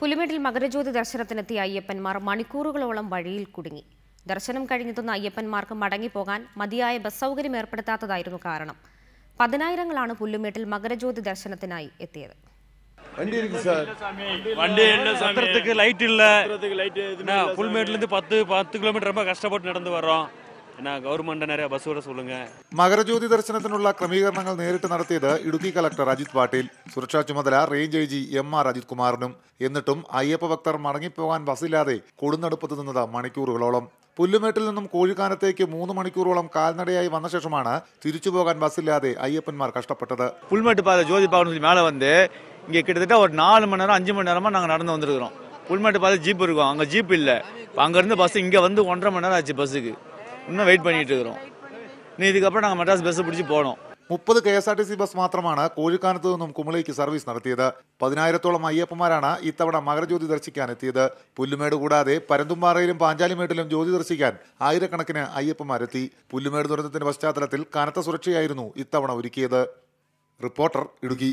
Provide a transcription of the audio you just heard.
പുലിമേട്ടിൽ മകരജ്യോതി ദർശനത്തിനെത്തിയ അയ്യപ്പന്മാർ മണിക്കൂറുകളോളം വഴിയിൽ കുടുങ്ങി ദർശനം കഴിഞ്ഞെത്തുന്ന അയ്യപ്പന്മാർക്ക് മടങ്ങിപ്പോകാൻ മതിയായ ബസ് സൗകര്യം ഏർപ്പെടുത്താത്തതായിരുന്നു കാരണം പതിനായിരങ്ങളാണ് പുല്ലുമേട്ടിൽ മകരജ്യോതി ദർശനത്തിനായി എത്തിയത് வண்டி இருக்கு சார் வண்டி இல்ல சத்திரத்துக்கு லைட் இல்ல லைட் என்ன புல்மேட்ல இருந்து பத்து பத்து கிலோமீட்டர் ரொம்ப கஷ்டப்பட்டு நடந்து வர்றோம் என்ன கவர்மெண்ட் நிறைய பஸ் விட சொல்லுங்க മകരജ്യോതി ദർശനത്തിനുള്ള ക്രമീകരണങ്ങൾ നേരിട്ട് നടത്തിയത് ഇടുക്കി കളക്ടർ അജിത് പാട്ടീൽ സുരക്ഷാ ചുമതല range I G M R Ajit കുമാറിനും എന്നിട്ടും അയ്യപ്പ ഭക്തർ മടങ്ങിപ്പോകാൻ ബസ്സില്ലാതെ കൊടുന്നടുപ്പത്ത് നിന്നത് മണിക്കൂറുകളോളം പുല്ലുമേട്ടിൽ നിന്നും കോഴിക്കാനത്തേക്ക് മൂന്ന് മണിക്കൂറോളം കാൽനടയായി വന്ന ശേഷമാണ് തിരിച്ചു പോകാൻ ബസ്സില്ലാതെ அய்யப்பன்மார் கஷ்டப்பட்டது புல்மேட்டு பாதை ஜோதி பார்க்கணும் சொல்லி மேலே வந்து இங்கே கிட்டத்தட்ட ஒரு நாலு மணி நேரம் அஞ்சு மணி நேரமாக நாங்கள் நடந்து வந்திருக்கிறோம் புல்மேட்டு பாதை ஜீப் இருக்கும் அங்கே ஜீப் இல்லை இப்போ அங்கேருந்து பஸ் இங்கே வந்து ஒன்றரை மணி நேரம் ஆச்சு பஸ்ஸுக்கு இன்னும் வெயிட் பண்ணிட்டு இருக்கிறோம் நீ இதுக்கப்புறம் நாங்கள் மெட்ராஸ் பஸ்ஸை பிடிச்சி போனோம் മുപ്പത് K S R T C bus മാത്രമാണ് കോഴിക്കാനത്ത് നിന്നും കുമളിക്ക് സർവീസ് നടത്തിയത് പതിനായിരത്തോളം അയ്യപ്പന്മാരാണ് ഇത്തവണ മകരജ്യോതി ദർശിക്കാൻ എത്തിയത് പുല്ലുമേട് കൂടാതെ പരന്തുംപാറയിലും പാഞ്ചാലിമേട്ടിലും ജ്യോതി ദർശിക്കാൻ ആയിരക്കണക്കിന് അയ്യപ്പന്മാരെത്തി പുല്ലുമേട് ദുരന്തത്തിന്റെ പശ്ചാത്തലത്തിൽ കനത്ത സുരക്ഷയായിരുന്നു ഇത്തവണ ഒരുക്കിയത് റിപ്പോർട്ടർ ഇടുക്കി